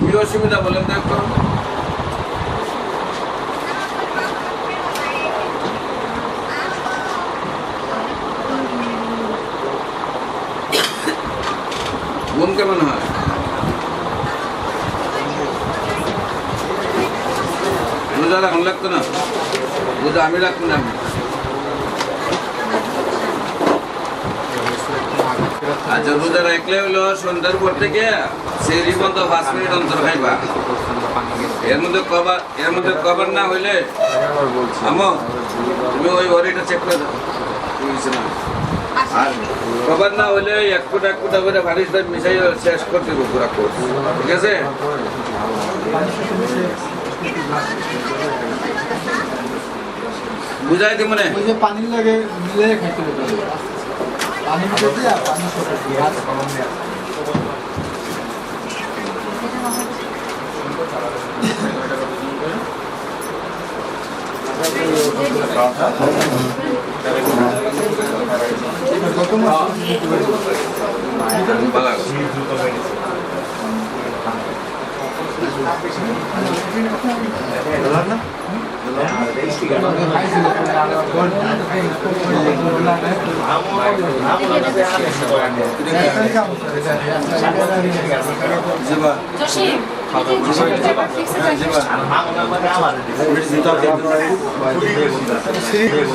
কি অসুবিধা বলেন দেখো মন কেমন হয়? রোজা রাখুন লাগতো না রোজা আমি রাখব না আমি। আচ্ছা রোজা রাখলে হলো সন্ধ্যার পর থেকে সেই পর্যন্ত পাঁচ মিনিট অন্তর খাইবা। এর মধ্যে কভার এর মধ্যে কভার না হইলে, আমো, তুমি ওই ঘড়িটা চেক করে দাও। আর কভার না হইলে এক ফুটা এক ফুটা করে ভারিস মিশাই শেষ করতে পুরা কোর্স, ঠিক আছে? বুঝাই দি মনে ওই লাগে মিলে খাইতে पाणी घेतल्या पाणी बघा 조심. 우리 둘다 대표라고? 우리